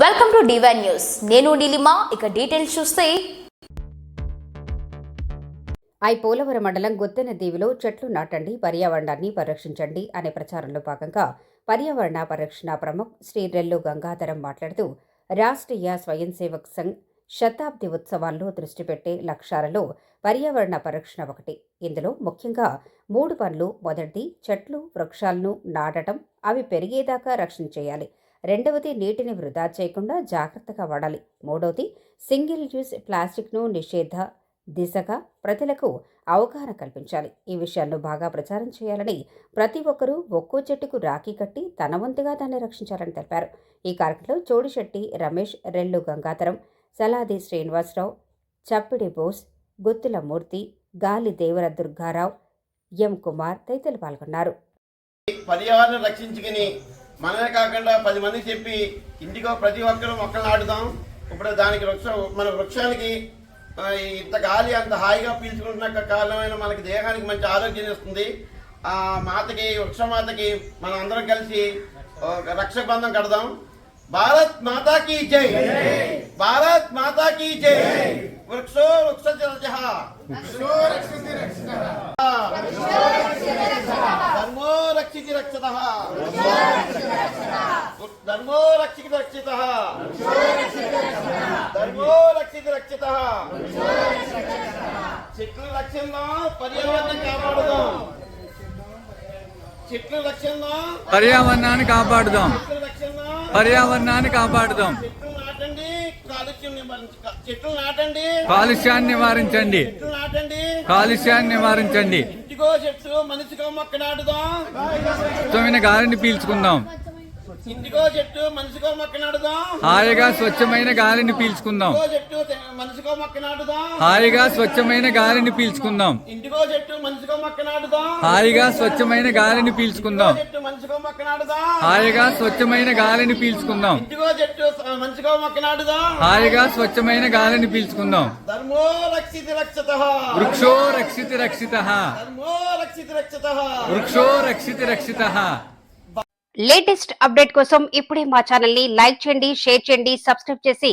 Welcome to divine news నేను నీలిమా ఇక details చూస్తే. ఐ పోలవరం మండలం గొత్తెన దీవిలో చెట్లు నాటండి పర్యావరణాన్ని పరిరక్షించండి అనే ప్రచారంలో భాగంగా పర్యావరణ పరిరక్షణ ప్రముఖ్ శ్రీ రెల్లు గంగాధరం మాట్లాడుతూ రాష్ట్రీయ స్వయం సేవక్ సంఘ్ శతాబ్ది ఉత్సవాల్లో దృష్టి పెట్టే లక్ష్యాలలో పర్యావరణ పరిరక్షణ ఒకటి. ఇందులో ముఖ్యంగా మూడు పనులు. మొదటిది చెట్లు వృక్షాలను నాటడం అవి పెరిగేదాకా రక్షణ చేయాలి. రెండవది నీటిని వృధా చేయకుండా జాగ్రత్తగా వాడాలి. మూడవది సింగిల్ యూజ్ ప్లాస్టిక్ను నిషేధ దిశగా ప్రజలకు అవగాహన కల్పించాలి. ఈ విషయాలను బాగా ప్రచారం చేయాలని ప్రతి ఒక్కరూ ఒక్కో చెట్టుకు రాఖీ కట్టి తన వంతుగా దాన్ని రక్షించాలని తెలిపారు. ఈ కార్యక్రమంలో చోడిశెట్టి రమేష్ రెల్లు గంగాధరం సలాది శ్రీనివాసరావు చప్పిడి బోస్ గుత్తుల మూర్తి గాలి దేవర దుర్గారావు ఎం కుమార్ తదితరులు పాల్గొన్నారు. పర్యావరణం రక్షించుకుని మనమే కాకుండా పది మందికి చెప్పి ఇంటికో ప్రతి ఒక్కరూ మొక్కలు నాటుదాం ఇప్పుడు దానికి వృక్షం మన వృక్షానికి ఇంత గాలి అంత హాయిగా పీల్చుకుంటున్న కారణమైన మనకి దేహానికి మంచి ఆరోగ్యం ఇస్తుంది ఆ మాతకి వృక్షమాతకి మనం అందరం కలిసి ఒక రక్షక బంధం కడదాం. భారత్ మాతా కీ జై! భారత్ మాతా కీ జై! వృక్షో వృక్ష ధర్మో రక్షితి ధర్మో రక్షితి రక్షిత ధర్మో రక్షితి రక్షిత చెట్లు లక్ష్యంగా పర్యావరణం కాపాడుదాం. చెట్లు లక్ష్యంగా పర్యావరణాన్ని కాపాడుదాం. పర్యావరణాన్ని కాపాడుదాం చెట్లు నాటండి. కాలుష్యాన్ని నివారించండి. కాలుష్యాన్ని నివారించండి. చెట్లు మనిషికో మొక్క నాటుదాం. స్వచ్ఛమైన గాలిని పీల్చుకుందాం. ఇంటికో చెట్టు మనిషికో మొక్క నాటుదాం. హాయిగా స్వచ్ఛమైన గాలిని పీల్చుకుందాం. చెట్టు మనిషికో మొక్క నాటుదాం? హాయిగా స్వచ్ఛమైన గాలిని పీల్చుకుందాం. ఇంటికో చెట్టు మనిషికో మొక్క నాటుదాం? హాయిగా స్వచ్ఛమైన గాలిని పీల్చుకుందాం. చెట్టు మనిషికో మొక్క నాటుదాం? హాయిగా స్వచ్ఛమైన గాలిని పీల్చుకుందాం. ఇంటికో చెట్టు మనిషికో మొక్క నాటుదాం? హాయిగా స్వచ్ఛమైన గాలిని పీల్చుకుందాం. ధర్మో రక్షితి రక్షత. వృక్షో రక్షితి రక్షిత. ధర్మో రక్షితి రక్షత. వృక్షో రక్షితి రక్షిత. లేటెస్ట్ అప్డేట్ కోసం ఇప్పుడే మా ఛానల్ని లైక్ చేయండి షేర్ చేయండి సబ్స్క్రైబ్ చేసి